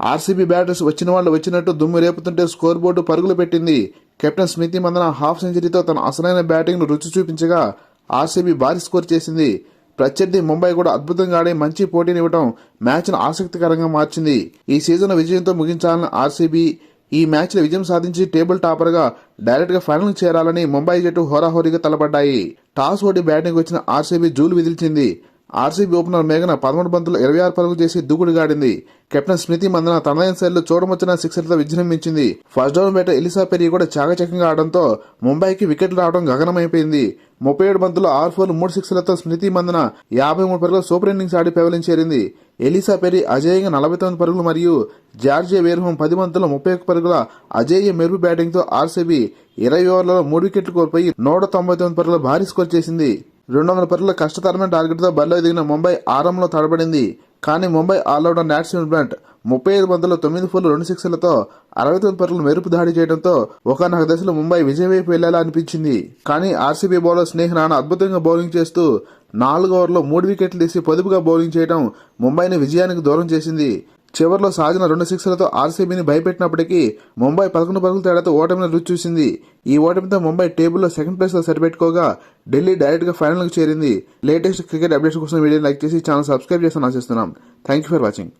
RCB batters వచ్చిన వాళ్ళు వచ్చినట్టు దుమ్ము రేపుతుంటే స్కోర్ బోర్డు పరుగులు పెట్టింది. కెప్టెన్ స్మితి మందన హాఫ్ సెంచరీతో తన అసలైన బ్యాటింగ్ను రుచి చూపించగా ఆర్సీబీ భారీ స్కోర్ చేసింది. ప్రత్యర్థి ముంబై కూడా అద్భుతంగా ఆడి మంచి పోటీనివ్వడం మ్యాచ్ను ఆసక్తికరంగా మార్చింది. ఈ సీజన్ విజయంతో ముగించాలని ఆర్సీబీ ఈ మ్యాచ్లో విజయం సాధించి టేబుల్ టాపర్గా డైరెక్ట్గా ఫైనల్ చేరాలని ముంబై జట్టు హోరాహోరీగా తలపడ్డాయి. టాస్ ఓడి బ్యాటింగ్ వచ్చిన ఆర్సీబీ జూలు విదిల్చింది. ఆర్సీబీ ఓపెనర్ మేఘన పదమూడు బంతులు ఇరవై ఆరు పరుగులు చేసి దూకుడుగాడింది కెప్టెన్ స్మృతి మందన తనదైన శైలిలో చూడముచ్చిన సిక్సర్తో విజృంభించింది. First down batter Ellyse Perry కూడా చాకచక్యంగా ఆడడంతో ముంబైకి వికెట్లు రావడం గగనమైపోయింది. ముప్పై ఏడు బంతులు ఆరు ఫోర్లు మూడు సిక్స్లతో స్మృతి మందన యాభై మూడు పరుగులు సూపర్ ఇన్నింగ్స్ ఆడి పెవలింగ్ చేరింది. ఎలిసా పెరి అజేయంగా నలభై తొమ్మిది పరుగులు మరియు జార్జియా వేర్హోం పది బంతులు ముప్పై ఒక్క పరుగుల అజేయ మెరుపు బ్యాటింగ్తో ఆర్సీబీ ఇరవై ఓవర్లలో మూడు వికెట్లు కోల్పోయి నూట తొంభై తొమ్మిది పరుగుల భారీ స్కోర్ చేసింది. రెండు వందల పరుగుల కష్టతరమైన టార్గెట్తో బరిలో దిగిన ముంబై ఆరంలో తడబడింది. కానీ ముంబై ఆల్రౌండర్ నాట్సిన్ బ్లంట్ ముప్పై ఐదు వందల తొమ్మిది ఫోర్లు రెండు సిక్స్లతో అరవై తొమ్మిది పరుగులు మెరుపు దాడి చేయడంతో ఒకనొక దశలో ముంబై విజయం వైపు వెళ్ళేలా అనిపించింది. కానీ ఆర్సీబీ బౌలర్ స్నేహ నాన్న అద్భుతంగా బౌలింగ్ చేస్తూ నాలుగు ఓవర్లో మూడు వికెట్లు తీసి పొదుపుగా బౌలింగ్ చేయడం ముంబైని విజయానికి దూరం చేసింది. చివరిలో సాగిన రెండు సిక్స్లతో ఆర్సీబీని భయపెట్టినప్పటికీ ముంబై పదకొండు పరుగుల తేడాతో ఓటమిని రుచి చూసింది. ఈ ఓటమితో ముంబై టేబుల్లో సెకండ్ ప్లేస్లో సరిపెట్టుకోగా ఢిల్లీ డైరెక్ట్గా ఫైనల్కు చేరింది. లేటెస్ట్ క్రికెట్ అప్డేట్స్ కోసం వీడియో లైక్ చేసి ఛానల్ సబ్స్క్రైబ్ చేస్తాను. ఆశిస్తున్నాం. Thank you for watching.